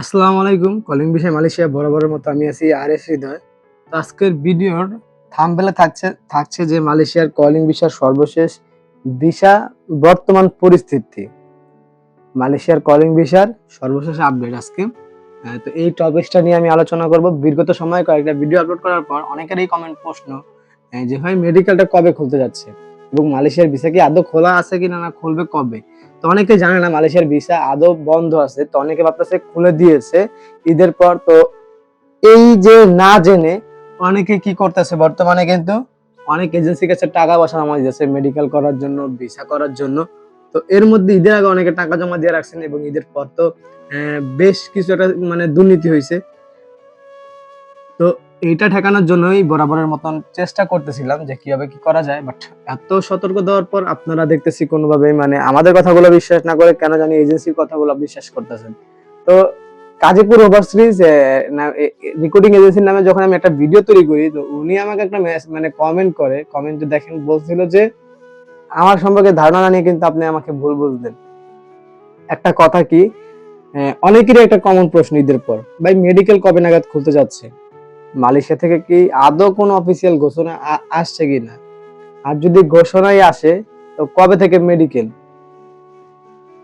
আসসালামু আলাইকুম। কলিং বিষয় মালয়েশিয়া বরাবরের মতো আমি আছি আর এস হৃদয়। তো আজকের ভিডিওর থাম্বেলে থাকছে থাকছে যে মালয়েশিয়ার কলিং বিষয়ের সর্বশেষ ভিসা বর্তমান পরিস্থিতি। মালয়েশিয়ার কলিং ভিসার সর্বশেষ আপডেট আজকে। তো এই টপিকসটা নিয়ে আমি আলোচনা করব। বিগত সময়ে কয়েকটা ভিডিও আপলোড করার পর অনেকেরই কমেন্ট প্রশ্ন যে ভাই মেডিকেলটা কবে খুলতে যাচ্ছে? এবং মালয়েশিয়ার ভিসা কি আদৌ খোলা আছে কিনা না খুলবে কবে? তো অনেকে জানে না, মালয়েশিয়ার ভিসা আদৌ বন্ধ আছে, তো অনেকে ভাবতেছে খুলে দিয়েছে ঈদের পর। তো এই যে না জেনে অনেকে কি করতেছে? বর্তমানে কিন্তু অনেক এজেন্সির কাছে টাকা পয়সা জমা দিয়েছে মেডিকেল করার জন্য, ভিসা করার জন্য। তো এর মধ্যে ঈদের আগে অনেকে টাকা জমা দিয়ে রাখছেন এবং ঈদের পর তো বেশ কিছু একটা মানে দুর্নীতি হয়েছে। তো এইটা ঠেকানোর জন্যই বরাবরের মতন চেষ্টা করতেছিলাম যে কীভাবে কি করা যায় বাট এত সতর্ক দেওয়ার পর আপনারা দেখতেছি কোনোভাবেই মানে আমাদের কথাগুলো বিশ্বাস না করে কেন জানি এজেন্সির কথাগুলো বিশ্বাস করতেছেন। তো কাজীপুর ওভারসিজ রেকর্ডিং এজেন্সির নামে যখন আমি একটা ভিডিও তৈরি করি, তো উনি আমাকে একটা মানে কমেন্ট করে কমেন্টে দেখেন, বলছিল যে, আমার সম্পর্কে ধারণা না নিয়ে কিন্তু আপনি আমাকে ভুল বুঝলেন। একটা কথা কি অনেকেরই একটা কমন প্রশ্ন ঈদের পর, ভাই মেডিকেল কবে নাগাদ খুলতে যাচ্ছে? মালয়েশিয়া থেকে কি আদৌ কোনো অফিসিয়াল ঘোষণা আসছে কিনা আর যদি ঘোষণাই আসে, তো কবে থেকে মেডিকেল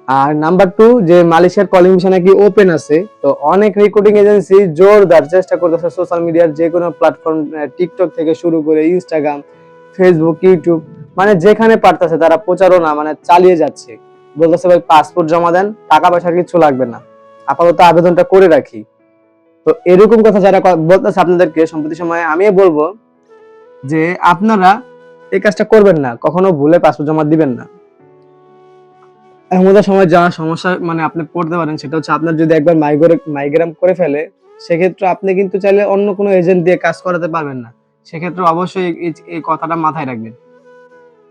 আর নাম্বার টু যে মালয়েশিয়ার কলিং মিশন নাকি ওপেন আছে, তো অনেক রেকর্ডিং এজেন্সি জোরদার চেষ্টা করতেছে সোশ্যাল মিডিয়ার যে কোনো প্ল্যাটফর্ম টিকটক থেকে শুরু করে ইনস্টাগ্রাম ফেসবুক ইউটিউব মানে যেখানে পারতেছে তারা প্রচারণা মানে চালিয়ে যাচ্ছে। বলতেছে ভাই পাসপোর্ট জমা দেন, টাকা পয়সা কিছু লাগবে না। আপাতত আবেদনটা করে রাখি। তো এরকম কথা যারা বলতেছে আপনাদেরকে, সম্প্রতি সময়ে আমি বলব যে আপনারা এই কাজটা করবেন না, কখনো ভুলে পাসপোর্ট জমা দিবেন না। এমন সময় যা সমস্যা মানে আপনি পড়তে পারেন, সেটা হচ্ছে আপনার যদি একবার মাইগ্রে মাইগ্রাম করে ফেলে, সেক্ষেত্রে আপনি কিন্তু চাইলে অন্য কোনো এজেন্ট দিয়ে কাজ করাতে পারবেন না। সেক্ষেত্রে অবশ্যই এই- কথাটা মাথায় রাখবেন।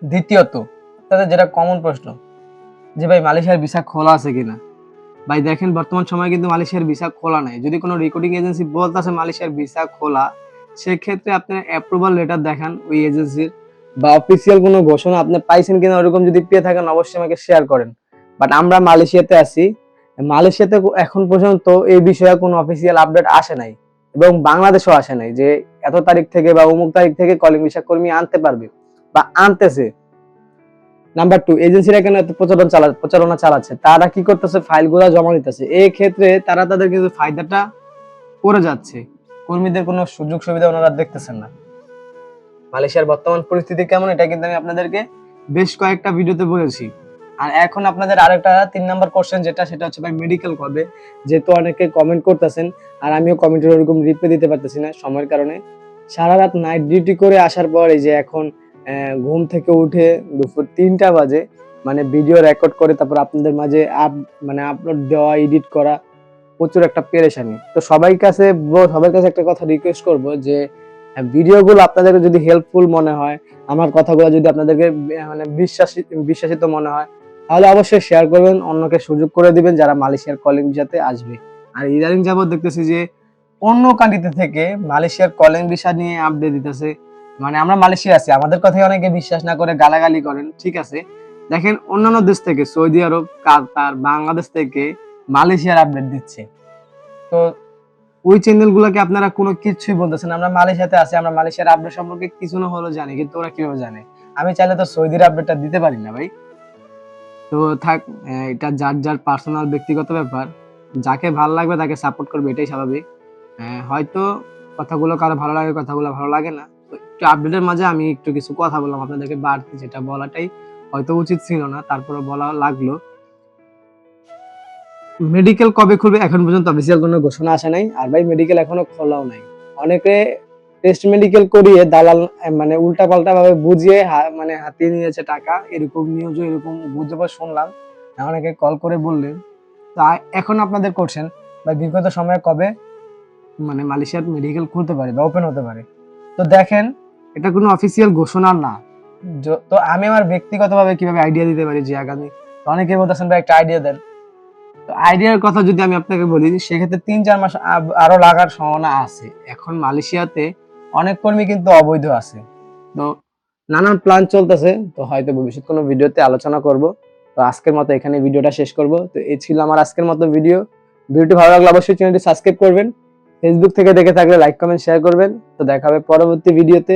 দ্বিতীয়ত, তাদের যেটা কমন প্রশ্ন, যে ভাই মালয়েশিয়ার ভিসা খোলা আছে কিনা? ভাই, দেখেন, বর্তমান সময়ে কিন্তু মালয়েশিয়ার ভিসা খোলা নাই। যদি কোনো রেকর্ডিং এজেন্সি বলতেছে মালয়েশিয়ার ভিসা খোলা, সেক্ষেত্রে আপনি অ্যাপ্রুভাল লেটার দেখান ওই এজেন্সির বা অফিসিয়াল কোনো ঘোষণা আপনি পাইছেন কিনা ওরকম যদি পেয়ে থাকেন, অবশ্যই আমাকে শেয়ার করেন। বাট আমরা মালয়েশিয়াতে আছি। মালয়েশিয়াতে এখন পর্যন্ত এই বিষয়ে কোনো অফিসিয়াল আপডেট আসে নাই এবং বাংলাদেশও আসে নাই যে এত তারিখ থেকে বা অমুক তারিখ থেকে কলিং ভিসা কর্মী আনতে পারবে বা আনতেছে। নাম্বার টু এজেন্সিরা কেন এত প্রচারণ চালা প্রচারণা চালাচ্ছে। তারা কি করতেছে? ফাইলগুলো জমা দিতেছে। এই ক্ষেত্রে তারা তাদের কিন্তু ফায়দাটা করে যাচ্ছে। কর্মীদের কোনো সুযোগ সুবিধা ওনারা দেখতেছেন না। মালয়েশিয়ার বর্তমান পরিস্থিতি কেমন, এটা কিন্তু আমি আপনাদেরকে বেশ কয়েকটা ভিডিওতে বলেছি। আর এখন আপনাদের আরেকটা তিন নাম্বার কোশ্চেন যেটা, সেটা হচ্ছে ভাই মেডিকেল কবে? যেহেতু অনেকে কমেন্ট করতেছেন, আর আমিও কমেন্টের ওরকম রিপ্লাই দিতে পারতেছি না সময়ের কারণে। সারা রাত নাইট ডিউটি করে আসার পর এই যে এখন ঘুম থেকে উঠে দুপুর তিনটা বাজে মানে ভিডিও রেকর্ড করে, তারপর আপনাদের মাঝে আপ মানে আপলোড দেওয়া এডিট করা, প্রচুর একটা পেরেশানি। তো সবাই কাছে সবার কাছে একটা কথা রিকোয়েস্ট করব যে ভিডিওগুলো আপনাদের যদি হেল্পফুল মনে হয়, আমার কথাগুলো যদি আপনাদেরকে মানে বিশ্বাসী, বিশ্বাসিত মনে হয়, তাহলে অবশ্যই শেয়ার করবেন, অন্যকে সুযোগ করে দিবেন যারা মালয়েশিয়ার কলিং ভিসাতে আসবে। আর ইদানিং যাবত দেখতেছি যে, অন্য কান্ট্রিতে থেকে মালয়েশিয়ার কলিং ভিসা নিয়ে আপডেট দিতেছে। মানে আমরা মালয়েশিয়া আছি। আমাদের কথাই অনেকে বিশ্বাস না করে গালাগালি করেন, ঠিক আছে? দেখেন অন্যান্য দেশ থেকে, সৌদি আরব, কাতার, বাংলাদেশ থেকে মালয়েশিয়ার আপডেট দিচ্ছে। তো ওই চ্যানেল গুলোকে আপনারা কোনো কিছুই বলতেছেন। আমরা মালয়েশিয়াতে আছি, আমরা মালয়েশিয়ার আপডেট সম্পর্কে কিছু না হলেও জানি, কিন্তু ওরা কীভাবে জানে? আমি চাইলে তো সৌদির আপডেটটা দিতে পারি না ভাই। তো থাক এটা যার যার পার্সোনাল ব্যক্তিগত ব্যাপার। যাকে ভালো লাগবে তাকে সাপোর্ট করবে, এটাই স্বাভাবিক। হয়তো কথাগুলো কারও ভালো লাগে, কথাগুলো ভালো লাগে না। একটু আপডেটের মাঝে আমি একটু কিছু কথা বললাম আপনাদেরকে বাড়তি যেটা বলাটাই হয়তো উচিত ছিল না তারপরে বলা লাগল। মেডিকেল কবে খুলবে এখন পর্যন্ত অফিসিয়াল কোনো ঘোষণা আসে নাই, আর ভাই মেডিকেল এখনও খোলাও নাই। অনেকে টেস্ট মেডিকেল করিয়ে দালাল মানে উল্টা পাল্টা ভাবে বুঝিয়ে মানে হাতিয়ে নিয়েছে টাকা, এরকম নিউজও এরকম গুজব শুনলাম অনেকে কল করে বললেন। তা এখন আপনাদের করছেন বা বিগত সময়ে কবে মানে মালয়েশিয়ার মেডিকেল খুলতে পারে বা ওপেন হতে পারে? তো দেখেন এটা কোনো অফিসিয়াল ঘোষণা না। তো আমি আমার ব্যক্তিগতভাবে কীভাবে আইডিয়া দিতে পারি যে আগামী অনেকে বলতেছেন, ভাই, একটা আইডিয়া দেন। তো আইডিয়ার কথা যদি আমি আপনাকে বলি, সেক্ষেত্রে তিন চার মাস আরও লাগার সম্ভাবনা আছে। এখন মালয়েশিয়াতে অনেক কর্মী কিন্তু অবৈধ আছে। তো নানান প্ল্যান চলতেছে। তো হয়তো ভবিষ্যৎ কোনো ভিডিওতে আলোচনা করব। তো আজকের মতো এখানে ভিডিওটা শেষ করব। তো এই ছিল আমার আজকের মতো ভিডিও। ভিডিওটি ভালো লাগলে অবশ্যই চ্যানেলটি সাবস্ক্রাইব করবেন। ফেসবুক থেকে দেখে থাকলে লাইক কমেন্ট শেয়ার করবেন। তো দেখা হবে পরবর্তী ভিডিওতে।